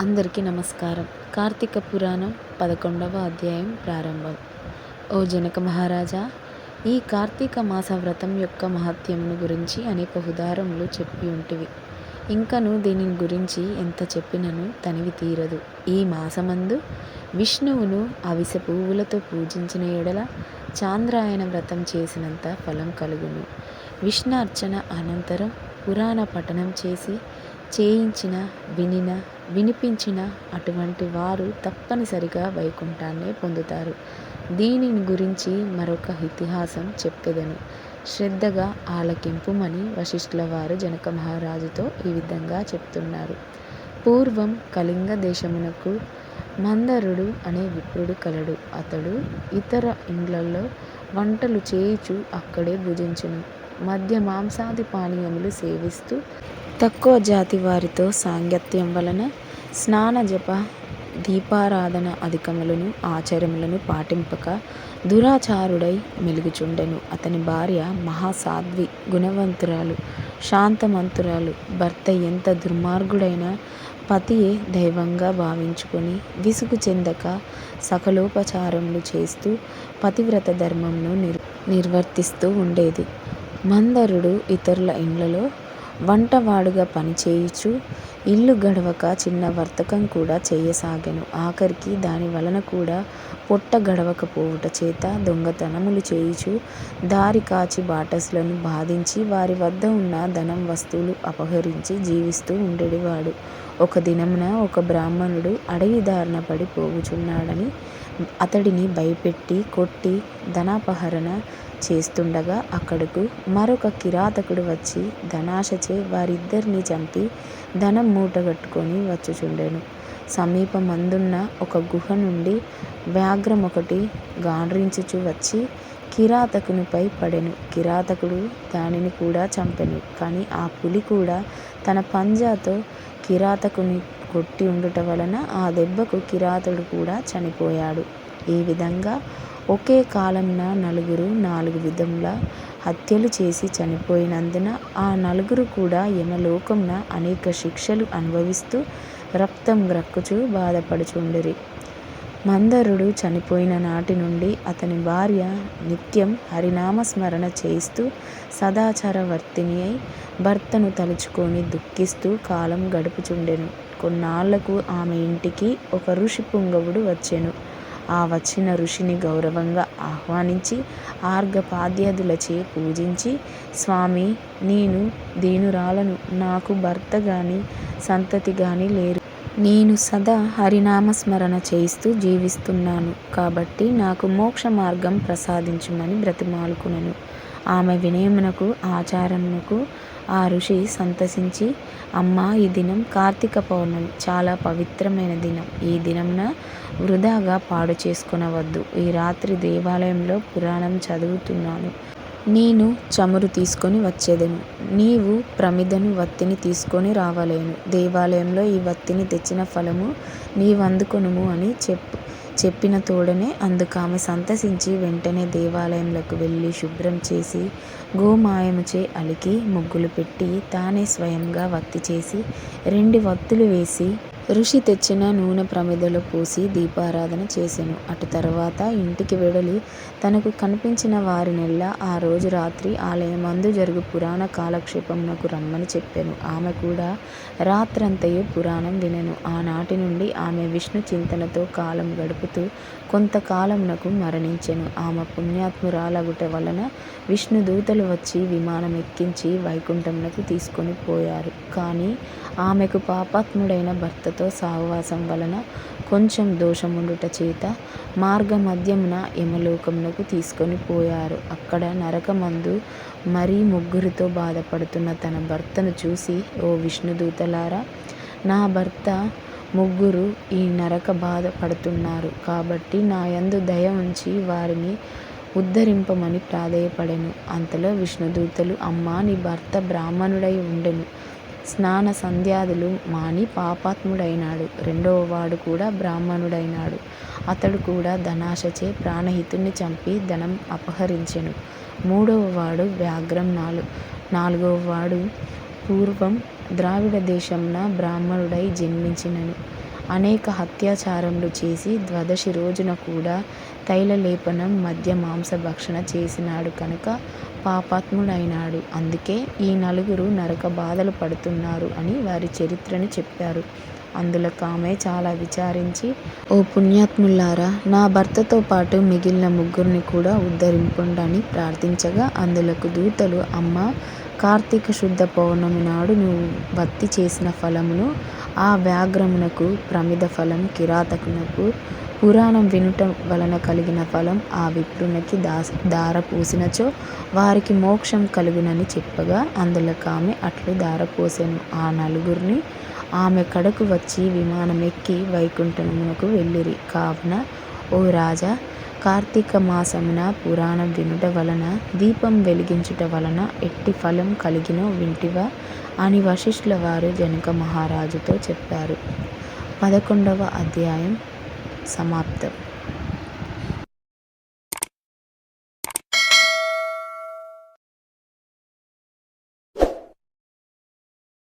అందరికీ నమస్కారం. కార్తీక పురాణం పదకొండవ అధ్యాయం ప్రారంభం. ఓ జనక మహారాజా ఈ కార్తీక మాస వ్రతం యొక్క మహత్యమును గురించి అనేక ఉదాహరణలు చెప్పి ఉంటివి. ఇంకను దీనిని గురించి ఎంత చెప్పినను తనివి తీరదు. ఈ మాసమందు విష్ణువును అవిస పువ్వులతో పూజించిన ఎడల చాంద్రాయణ వ్రతం చేసినంత ఫలం కలుగును. విష్ణార్చన అనంతరం పురాణ పఠనం చేసి చేయించిన వినిన వినిపించిన అటువంటి వారు తప్పనిసరిగా వైకుంఠాన్ని పొందుతారు. దీనిని గురించి మరొక ఇతిహాసం చెప్పెదను శ్రద్ధగా ఆలకింపుమని వశిష్ఠుల వారు జనక మహారాజుతో ఈ విధంగా చెప్తున్నారు. పూర్వం కళింగ దేశమునకు మందరుడు అనే విప్రుడు కలడు. అతడు ఇతర ఇండ్లలో వంటలు చేయిచు అక్కడే భుజించును. మధ్య మాంసాది పానీయములు సేవిస్తూ తక్కువ జాతి వారితో సాంగత్యం వలన స్నాన జప దీపారాధన అధికములను ఆచారములను పాటింపక దురాచారుడై మెలుగుచుండెను. అతని భార్య మహాసాధ్వి గుణవంతురాలు శాంతమంతురాలు భర్త ఎంత దుర్మార్గుడైనా పతియే దైవంగా భావించుకొని విసుగు చెందక సకలోపచారములు చేస్తూ పతివ్రత ధర్మంను నిర్ నిర్వర్తిస్తూ ఉండేది. మందరుడు ఇతరుల ఇండ్లలో వంటవాడుగా పనిచేయుచు ఇల్లు గడవక చిన్న వర్తకం కూడా చేయసాగెను. ఆఖరికి దాని వలన కూడా పొట్ట గడవకపోవుట చేత దొంగతనములు చేయుచు దారి కాచి బాటస్లను బాధించి వారి వద్ద ఉన్న ధనం వస్తువులు అపహరించి జీవిస్తూ ఉండేవాడు ఒక దినమున ఒక బ్రాహ్మణుడు అడవి దారిన పడి పోవుచున్నాడని అతడిని భయపెట్టి కొట్టి ధనాపహరణ చేస్తుండగా అక్కడకు మరొక కిరాతకుడు వచ్చి ధనాశచే వారిద్దరిని చంపి ధనం మూటగట్టుకొని వచ్చుచుండెను. సమీపమందున్న ఒక గుహ నుండి వ్యాఘ్రం ఒకటి గాండ్రించుచు వచ్చి కిరాతకునిపై పడెను. కిరాతకుడు దానిని కూడా చంపెను. కానీ ఆ పులి కూడా తన పంజాతో కిరాతకుని కొట్టి ఉండుట వలన ఆ దెబ్బకు కిరాతుడు కూడా చనిపోయాడు. ఈ విధంగా ఒకే కాలంన నలుగురు నాలుగు విధముల హత్యలు చేసి చనిపోయినందున ఆ నలుగురు కూడా యమలోకంన అనేక శిక్షలు అనుభవిస్తూ రక్తం గ్రక్కుచూ బాధపడుచుండిరి. మందరుడు చనిపోయిన నాటి నుండి అతని భార్య నిత్యం హరినామస్మరణ చేయిస్తూ సదాచారవర్తిని అయి భర్తను తలుచుకొని దుఃఖిస్తూ కాలం గడుపుచుండెను. కొన్నాళ్ళకు ఆమె ఇంటికి ఒక ఋషి పుంగవుడు వచ్చెను. ఆ వచ్చిన ఋషిని గౌరవంగా ఆహ్వానించి ఆర్ఘపాద్యాదులచే పూజించి స్వామి నేను దీనురాలను నాకు భర్త గాని సంతతి గాని లేరు. నేను సదా హరినామస్మరణ చేయిస్తూ జీవిస్తున్నాను. కాబట్టి నాకు మోక్ష మార్గం ప్రసాదించుమని బ్రతిమాలుకునను. ఆమె వినయమునకు ఆచారమునకు ఆ ఋషి సంతసించి అమ్మ ఈ దినం కార్తీక పౌర్ణమి. చాలా పవిత్రమైన దినం. ఈ దినంన వృధాగా పాడు చేసుకునవద్దు. ఈ రాత్రి దేవాలయంలో పురాణం చదువుతున్నాను. నేను చమురు తీసుకొని వచ్చేదను. నీవు ప్రమిదను వత్తిని తీసుకొని రావలేను. దేవాలయంలో ఈ వత్తిని తెచ్చిన ఫలము నీవందుకొనుము అని చెప్పు. చెప్పిన తోడనే అందుకామె సంతసించి వెంటనే దేవాలయంలోకి వెళ్ళి శుభ్రం చేసి గోమాయముచే అలికి ముగ్గులు పెట్టి తానే స్వయంగా వత్తి చేసి రెండు వత్తులు వేసి ఋషి తెచ్చిన నూనె ప్రమిదలో పోసి దీపారాధన చేసెను. అటు తర్వాత ఇంటికి వెడలి తనకు కనిపించిన వారినెల్లా ఆ రోజు రాత్రి ఆలయమందు జరుగు పురాణ కాలక్షేపమునకు రమ్మని చెప్పాను. ఆమె కూడా రాత్రంతయు పురాణం వినను. ఆనాటి నుండి ఆమె విష్ణు చింతనతో కాలం గడుపుతూ కొంతకాలమునకు మరణించెను. ఆమె పుణ్యాత్మురాలగుట వలన విష్ణు దూతలు వచ్చి విమానం ఎక్కించి వైకుంఠమునకు తీసుకొని పోయారు. కానీ ఆమెకు పాపాత్ముడైన భర్తతో సహవాసం వలన కొంచెం దోషముండుట చేత మార్గమధ్యమున యమలోకమునకు తీసుకొని పోయారు. అక్కడ నరకమందు మరీ ముగ్గురితో బాధపడుతున్న తన భర్తను చూసి ఓ విష్ణుదూతలారా నా భర్త ముగ్గురు ఈ నరక బాధ పడుతున్నారు కాబట్టి నా యందు దయ ఉంచి వారిని ఉద్ధరింపమని ప్రాధేయపడెను. అంతలో విష్ణుదూతలు అమ్మా నీ భర్త బ్రాహ్మణుడై ఉండెను. స్నాన సంధ్యాదులు మాని పాపాత్ముడైనాడు. రెండవ వాడు కూడా బ్రాహ్మణుడైనాడు. అతడు కూడా ధనాశచే ప్రాణహితుణ్ణి చంపి ధనం అపహరించెను. మూడవ వాడు వ్యాఘ్రం నాలు. నాలుగవ వాడు పూర్వం ద్రావిడ దేశంన బ్రాహ్మణుడై జన్మించినను. అనేక అత్యాచారములు చేసి ద్వాదశి రోజున కూడా తైలలేపనం మద్య మాంస భక్షణ చేసినాడు కనుక పాపాత్ముడైనాడు. అందుకే ఈ నలుగురు నరక బాధలు పడుతున్నారు అని వారి చరిత్రని చెప్పారు. అందులో ఆమె చాలా విచారించి ఓ పుణ్యాత్ములారా నా భర్తతో పాటు మిగిలిన ముగ్గురిని కూడా ఉద్ధరింపండి అని ప్రార్థించగా అందులకు దూతలు అమ్మ కార్తీక శుద్ధ పౌర్ణమి నాడు నువ్వు భక్తి చేసిన ఫలమును ఆ వ్యాఘ్రమునకు ప్రమిద ఫలం కిరాతకునకు పురాణం వినుట వలన కలిగిన ఫలం ఆ విప్రునికి దాస పూసినచో వారికి మోక్షం కలుగునని చెప్పగా అందులోకి ఆమె అట్లు దార దారపోసెను ఆ నలుగురిని ఆమె కడకు వచ్చి విమానమెక్కి వైకుంఠమునకు వెళ్ళిరి. కావున ఓ రాజా కార్తీక మాసమున పురాణం వినుట వలన దీపం వెలిగించుట వలన ఎట్టి ఫలం కలిగినో వింటివా అని వశిష్ఠుల వారు జనక మహారాజుతో చెప్పారు. పదకొండవ అధ్యాయం సమాప్తం.